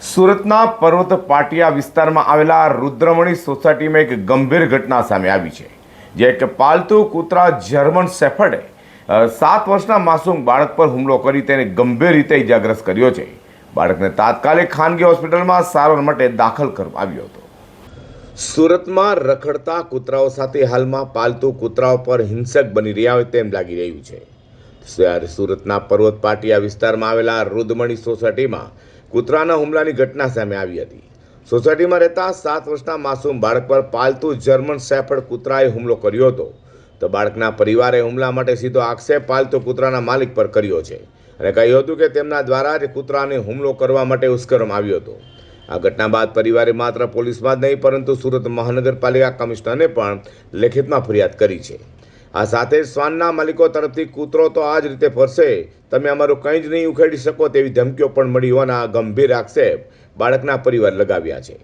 સુરતના પર્વત પાટિયા વિસ્તારમાં આવેલા રુદ્રમણી સોસાયટીમાં એક ગંભીર ઘટના સામે આવી છે, જે એક પાલતુ કૂતરા જર્મન સેફર્ડે સાત વર્ષના માસૂમ બાળક પર હુમલો કરી તેને ગંભીર રીતે ઇજાગ્રસ્ત કર્યો છે. બાળકને તાત્કાલિક ખાનગી હોસ્પિટલમાં સારવાર માટે દાખલ કરવામાં આવ્યો હતો. સુરતમાં રખડતા કૂતરાઓ સાથે હાલમાં પાલતુ કૂતરાઓ પર હિંસક બની રહ્યા હોય તેમ લાગી રહ્યું છે. ત્યારે સુરતના પર્વત પાટિયા વિસ્તારમાં આવેલા રુદમણી સોસાયટીમાં કૂતરાના હુમલાની ઘટના સામે આવી હતી. સોસાયટીમાં રહેતા સાત વર્ષના માસૂમ બાળક પર પાલતુ જર્મન શેફર્ડ કૂતરાએ હુમલો કર્યો હતો. તો બાળકના પરિવારે હુમલા માટે સીધો આક્ષેપ પાલતુ કૂતરાના માલિક પર કર્યો છે અને કહ્યું હતું કે તેમના દ્વારા જ કૂતરાને હુમલો કરવા માટે ઉશ્કેરવામાં આવ્યો હતો. આ ઘટના બાદ પરિવારે માત્ર પોલીસમાં જ નહીં, પરંતુ સુરત મહાનગરપાલિકા કમિશનરને પણ લેખિતમાં ફરિયાદ કરી છે. આ સાથે જ શ્વાનના માલિકો તરફથી કૂતરો તો આ જ રીતે ફરશે. તમે અમારું કંઈ જ નહીં ઉખેડી શકો તેવી ધમકીઓ પણ મળી હોવાના ગંભીર આક્ષેપ બાળકના પરિવાર લગાવ્યા છે.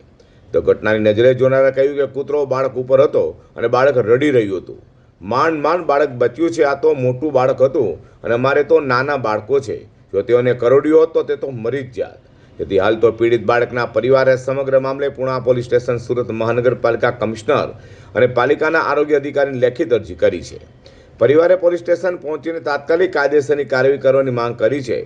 તો ઘટનાની નજરે જોનારા કહ્યું કે કૂતરો બાળક ઉપર હતો અને બાળક રડી રહ્યું હતું. માંડ માંડ બાળક બચ્યું છે, આ તો મોટું બાળક હતું અને અમારે તો નાના બાળકો છે. જો તેઓને કરોડ્યો હોત તો તે તો મરી જ જાત. તેથી હાલ તો પીડિત બાળકના પરિવારે સમગ્ર મામલે પુણા પોલીસ સ્ટેશન સુરત મહાનગરપાલિકા કમિશનર અને પાલિકાના આરોગ્ય અધિકારીને લેખિત અરજી કરી છે. પરિવારે પોલીસ સ્ટેશન પહોંચીને તાત્કાલિક કાયદેસરની કાર્યવાહી કરવાની માંગ કરી છે.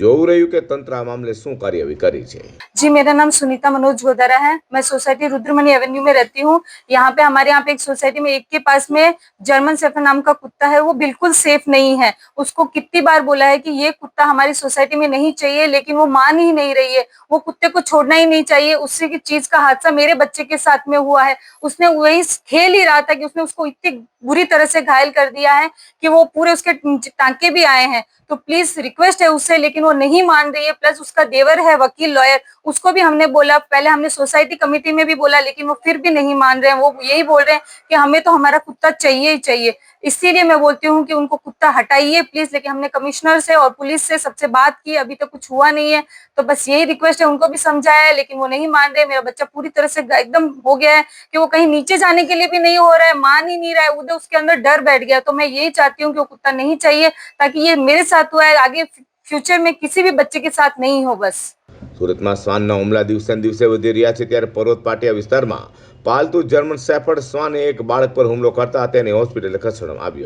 જોવું રહ્યું કે તંત્ર આ મામલે શું કાર્યવાહી કરી છે जी मेरा नाम सुनीता मनोज गोदारा है मैं सोसाइटी रुद्रमणि एवेन्यू में रहती हूँ यहाँ पे हमारे यहाँ पे एक सोसाइटी में एक के पास में जर्मन सेफर नाम का कुत्ता है वो बिल्कुल सेफ नहीं है उसको कितनी बार बोला है कि ये कुत्ता हमारी सोसाइटी में नहीं चाहिए लेकिन वो मान ही नहीं रही है वो कुत्ते को छोड़ना ही नहीं चाहिए उससे की चीज का हादसा मेरे बच्चे के साथ में हुआ है उसने वही खेल ही रहा था कि उसने उसको इतनी बुरी तरह से घायल कर दिया है कि वो पूरे उसके टांके भी आए हैं तो प्लीज रिक्वेस्ट है उससे लेकिन वो नहीं मान रही है प्लस उसका देवर है, वकील लॉयर उसको भी हमने बोला, पहले हमने सोसाइटी कमेटी में भी बोला, लेकिन वो फिर भी नहीं मान रहे हैं। वो यही बोल रहे हैं कि हमें तो हमारा कुत्ता चाहिए ही चाहिए। इसीलिए मैं बोलती हूँ कि उनको कुत्ता हटाइए प्लीज़ लेकिन हमने कमिश्नर से और पुलिस से सबसे बात की, अभी तक तो कुछ हुआ नहीं है। तो बस यही रिक्वेस्ट है, उनको भी समझाया है, लेकिन वो नहीं मान रहे। मेरा बच्चा पूरी तरह से एकदम हो गया है कि वो कहीं नीचे जाने के लिए भी नहीं हो रहा है, मान ही नहीं रहा है। उधर उसके अंदर डर बैठ गया। तो मैं यही चाहती हूँ कि वो कुत्ता नहीं चाहिए, ताकि ये मेरे साथ हुआ है। आगे ફ્યુચર મેં કિસી ભી બચ્ચે કે સાથ નહીં હો બસ સુરતમાં શ્વાનના હુમલા દિવસે દિવસે વધી રહ્યા છે ત્યારે પર્વત પાટિયા વિસ્તારમાં પાલતુ જર્મન શેફર્ડ શ્વાન એક બાળક પર હુમલો કરતા તેને હોસ્પિટલે ખસેડવામાં આવ્યો